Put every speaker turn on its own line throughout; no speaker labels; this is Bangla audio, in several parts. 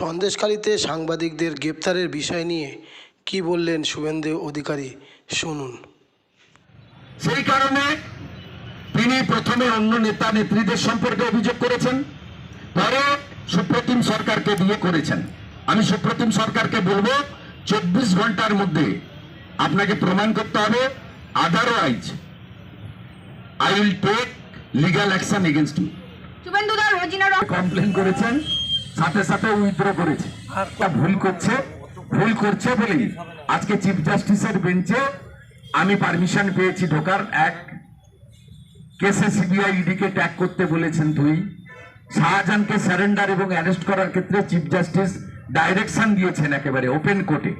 সন্দেশখালীতে সাংবাদিকদের গ্রেপ্তারের বিষয় নিয়ে কি বললেন শুভেন্দু অধিকারী? শুনুন।
সেই কারণে তিনি প্রথমে অন্য নেতা নেত্রীদের সম্পর্কে অভিযোগ করেছেন পরে সুপ্রতিম সরকারকে দিয়ে করেছেন। আমি সুপ্রতিম সরকারকে বলব চব্বিশ ঘণ্টার মধ্যে আপনাকে প্রমাণ করতে হবে otherwise I will take legal action against you complain করেছেন সাথে সাথে উইথড্র করেছে। তা ভুল করছে ভুল করছে বলেই আজকে চিফ জাস্টিসের বেঞ্চে আমি পারমিশন পেয়েছি ঢোকার। এক কেসে সিবিআই ইডিকে ট্যাগ করতে বলেছেন দুই। শাহজাহানকে স্যারেন্ডার এবং অ্যারেস্ট করার ক্ষেত্রে চিফ জাস্টিস ডাইরেকশন দিয়েছেন একেবারে ওপেন কোর্টে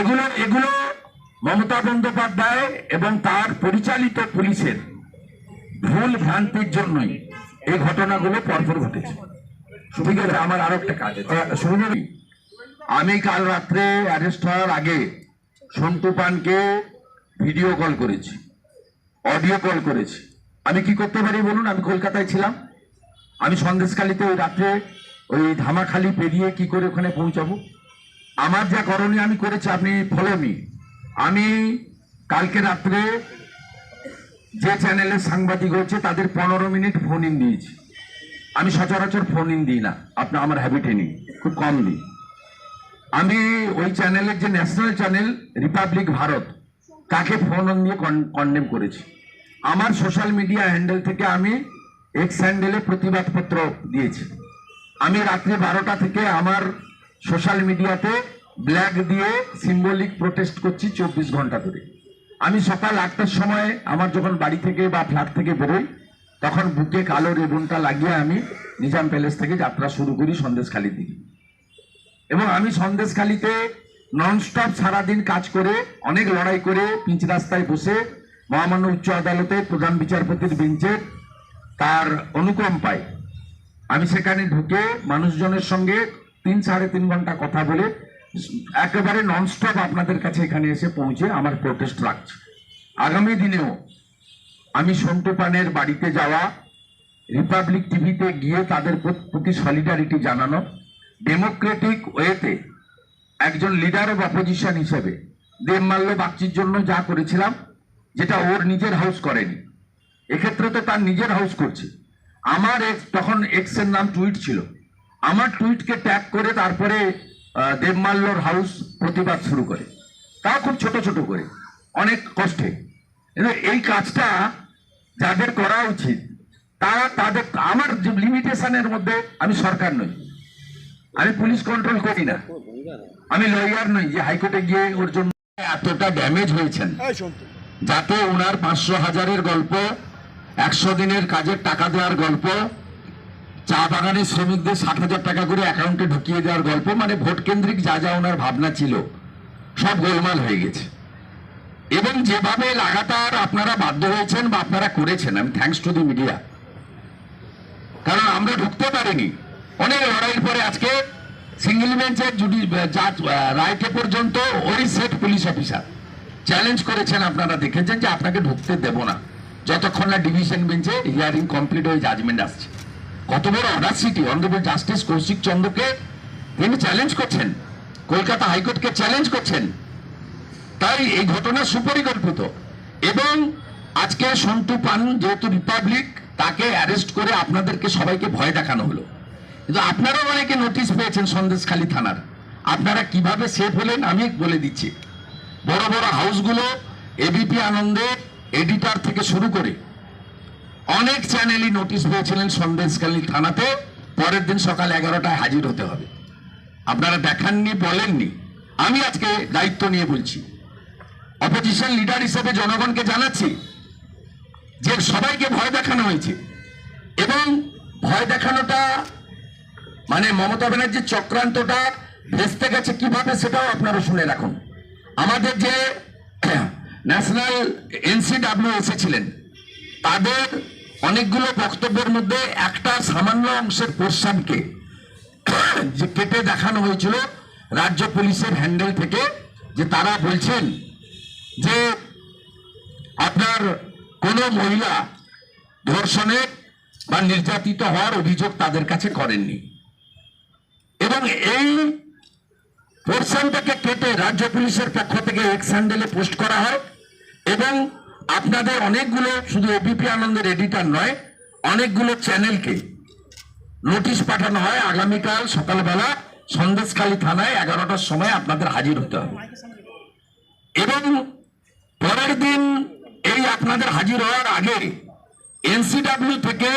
এগুলো এগুলো মমতা বন্দ্যোপাধ্যায় এবং তার পরিচালিত পুলিশের ভুল ভ্রান্তির জন্যই এই ঘটনাগুলো পরপর ঘটেছে। আছে আমার আরও একটা কাজ আমি কাল রাত্রে অ্যারেস্ট হওয়ার আগে সন্টু পানকে ভিডিও কল করেছি অডিও কল করেছি। আমি কি করতে পারি বলুন? আমি কলকাতায় ছিলাম। আমি সন্দেশখালিতে ওই রাত্রে ওই ধামাখালি পেরিয়ে কি করে ওখানে পৌঁছাবো? আমার যা করণীয় আমি করেছি, আপনি ফলো মি আমি কালকে রাত্রে যে চ্যানেলের সাংবাদিক হচ্ছে তাদের পনেরো মিনিট ফোন ইন দিয়েছি। আমি সচরাচর ফোন ইন দিই না। আপনার আমার হ্যাবিটে নেই। খুব কম দিই। আমি ওই চ্যানেলের যে ন্যাশনাল চ্যানেল রিপাবলিক ভারত তাকে ফোন অন দিয়ে কন্ডেম করেছি? আমার সোশ্যাল মিডিয়া হ্যান্ডেল থেকে আমি এক্স হ্যান্ডেলে প্রতিবাদপত্র দিয়েছি। আমি রাত্রি বারোটা থেকে আমার সোশ্যাল মিডিয়াতে ব্ল্যাক দিয়ে সিম্বলিক প্রোটেস্ট করছি চব্বিশ ঘণ্টা ধরে। আমি সকাল আটটার সময় আমার যখন বাড়ি থেকে বা ফ্ল্যাট থেকে বেরোই, তখন বুকে কালো রেবনটা লাগিয়ে আমি নিজাম প্যালেস থেকে যাত্রা শুরু করি সন্দেশখালির দিকে। এবং আমি সন্দেশখালিতে ননস্টপ সারাদিন কাজ করে, অনেক লড়াই করে, পিচ রাস্তায় বসে, মহামান্য উচ্চ আদালতে প্রধান বিচারপতির বেঞ্চে তার অনুক্রম পাই আমি সেখানে ঢুকে মানুষজনের সঙ্গে তিন সাড়ে তিন ঘণ্টা কথা বলে একেবারে ননস্টপ আপনাদের কাছে এখানে এসে পৌঁছে আমার প্রোটেস্ট রাখছি আগামী দিনেও আমি সন্টু পানের বাড়িতে যাওয়া রিপাবলিক টিভিতে গিয়ে তাদের প্রতি সলিডারিটি জানানো ডেমোক্রেটিক ওয়েতে একজন লিডার অফ অপোজিশন হিসেবে দেবমাল্য বাগচির জন্য যা করেছিলাম, যেটা ওর নিজের হাউস করেনি। এক্ষেত্রে তো তার নিজের হাউস করছে। আমার এক্স তখন এক্সের নাম টুইট ছিল। আমার টুইটকে ট্যাগ করে তারপরে দেবমাল্যর হাউস প্রতিবাদ শুরু করে। তাও খুব ছোট ছোট করে অনেক কষ্টে। কিন্তু এই কাজটা যাদের করা উচিত তারা তাদের আমার লিমিটেশনের মধ্যে আমি সরকার নই। আমি পুলিশ কন্ট্রোল করি না। আমি লয়ার নই যে হাইকোর্টে গিয়ে ওর জন্য এতটা ড্যামেজ হয়েছেন। যাতে ওনার পাঁচশো হাজারের গল্প একশো দিনের কাজের টাকা দেওয়ার গল্প চা বাগানের শ্রমিকদের ষাট হাজার টাকা করে অ্যাকাউন্টে ঢুকিয়ে দেওয়ার গল্প মানে ভোট কেন্দ্রিক যা যা ওনার ভাবনা ছিল, সব গোলমাল হয়ে গেছে। এবং যেভাবে লাগাতার আপনারা বাধ্য হয়েছেন বা আপনারা করেছেন, আমি থ্যাঙ্কস টু দি মিডিয়া কারণ আমরা ঢুকতে পারিনি। অনেক লড়াইয়ের পরে আজকে সিঙ্গেল বেঞ্চের জুডি জাজ রায়কে পর্যন্ত ওই সেট পুলিশ অফিসার চ্যালেঞ্জ করেছেন আপনারা দেখেছেন যে আপনাকে ঢুকতে দেব না। যতক্ষণ না ডিভিশন বেঞ্চে হিয়ারিং কমপ্লিট হয়ে জাজমেন্ট আসছে। কত বড় সিটি অনারেবল জাস্টিস কৌশিক চন্দ্রকে তিনি চ্যালেঞ্জ করছেন। কলকাতা হাইকোর্টকে চ্যালেঞ্জ করছেন। তাই এই ঘটনা সুপরিকল্পিত। এবং আজকে সন্টু পান, যেহেতু রিপাবলিক তাকে অ্যারেস্ট করে আপনাদেরকে সবাইকে ভয় দেখানো হলো। কিন্তু আপনারাও অনেকে নোটিশ পেয়েছেন সন্দেশখালী থানার। আপনারা কীভাবে সেফ হলেন আমি বলে দিচ্ছি। বড় বড় হাউসগুলো এবিপি আনন্দে এডিটার থেকে শুরু করে অনেক চ্যানেলই নোটিশ পেয়েছিলেন সন্দেশখালী থানাতে, পরের দিন সকাল এগারোটায় হাজির হতে হবে। আপনারা দেখাননি, বলেননি। আমি আজকে দায়িত্ব নিয়ে বলছি। অপোজিশন লিডার হিসেবে জনগণকে জানাচ্ছি যে সবাইকে ভয় দেখানো হয়েছে। এবং ভয় দেখানোটা মানে মমতা ব্যানার্জির চক্রান্তটা ভেস্তে গেছে কীভাবে সেটাও আপনারা শুনে রাখুন। আমাদের যে ন্যাশনাল এনসিডাব্লিউ এসেছিলেন, তাদের অনেকগুলো বক্তব্যের মধ্যে একটা সামান্য অংশের পোর্শনকে যে কেটে দেখানো হয়েছিল রাজ্য পুলিশের হ্যান্ডেল থেকে, যে তারা বলছেন যে আপনার কোনো মহিলা ধর্ষণের বা নির্যাতিত হওয়ার অভিযোগ তাদের কাছে করেননি। এবং এই পোর্শনটাকে কেটে রাজ্য পুলিশের পক্ষ থেকে এক্স হ্যান্ডেলে পোস্ট করা হয় এবং আপনাদের অনেকগুলো শুধু এবিপি আনন্দের এডিটার নয়, অনেকগুলো চ্যানেলকে নোটিশ পাঠানো হয়। আগামীকাল সকালবেলা সন্দেশখালী থানায় এগারোটার সময় আপনাদের হাজির হতে হবে। এবং পরের দিন এই আপনাদের হাজির হওয়ার আগে এনসিডাব্লিউ থেকে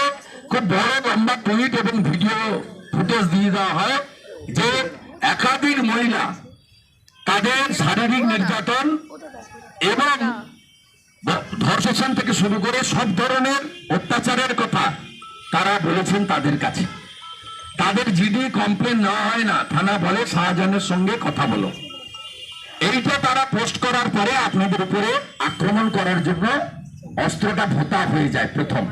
খুব বড় লম্বা টুইট এবং ভিডিও ফুটেজ দিয়ে দেওয়া হয় যে একাধিক মহিলা তাদের শারীরিক নির্যাতন এবং ধর্ষণ থেকে শুরু করে সব ধরনের অত্যাচারের কথা তারা বলেছেন তাদের কাছে। তাদের জিডি কমপ্লেন নেওয়া হয় না, থানা বলে শাহজাহানের সঙ্গে কথা বলো। এইটা তারা পোস্ট করার পরে আপনাদের উপরে আক্রমণ করার জন্য অস্ত্রটা ভোতা হয়ে যায় প্রথম।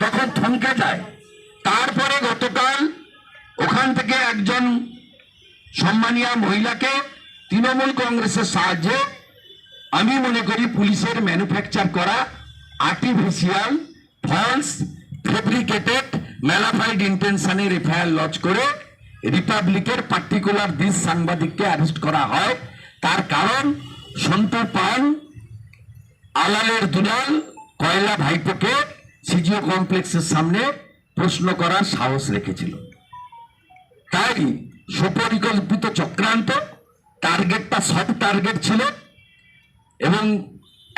তখন থমকে যায়। তারপরে গতকাল ওখান থেকে একজন সম্মানীয় মহিলাকে তৃণমূল কংগ্রেসের সাহায্যে আমি মনে করি পুলিশের ম্যানুফ্যাকচার করা আর্টিফিশিয়াল ফলস ফেব্রিকেটেড ম্যালাফাইড ইন্টেনশনের এফআইআর লজ করে রিপাবলিকের পার্টিকুলার দিস সাংবাদিককে অ্যারেস্ট করা হয়। তার কারণ, সন্তু পান আলালের দুলাল, কয়লা ভাইপোকে সিজিও কমপ্লেক্সের সামনে প্রশ্ন করার সাহস রেখেছিল। তাই সুপরিকল্পিত চক্রান্ত টার্গেটটা সব টার্গেট ছিল। এবং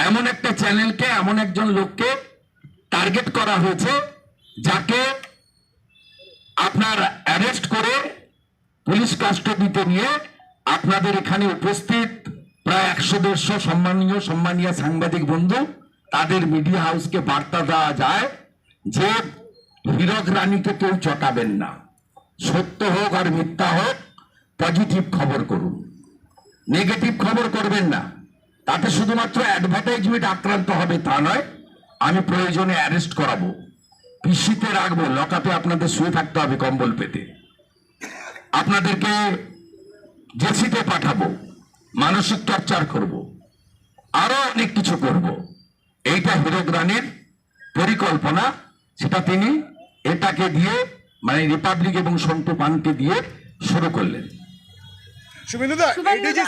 এমন একটা চ্যানেলকে, এমন একজন লোককে টার্গেট করা হয়েছে, যাকে আপনার অ্যারেস্ট করে পুলিশ কাস্টডিতে নিয়ে আপনাদের এখানে উপস্থিত প্রায় একশো দেড়শো সম্মানীয় সম্মানীয় সাংবাদিক বন্ধু, তাদের মিডিয়া হাউসকে বার্তা দেওয়া যায় যে হীরক রানীকে কেউ চটাবেন না। সত্য হোক আর মিথ্যা হোক পজিটিভ খবর করুন। নেগেটিভ খবর করবেন না। তাতে শুধুমাত্র অ্যাডভার্টাইজমেন্ট আক্রান্ত হবে তা নয় আমি প্রয়োজনে অ্যারেস্ট করাবো। পিসিতে রাখব লকাপে আপনাদের শুয়ে থাকতে হবে কম্বল পেতে। আপনাদেরকে জেসিতে পাঠাবো মানসিক টর্চার করব আরও অনেক কিছু করব। এইটা হিরক রানীর পরিকল্পনা সেটা তিনি এটাকে দিয়ে মানে রিপাবলিক এবং সন্তু পানকে দিয়ে শুরু করলেন।
শুভেন্দুদা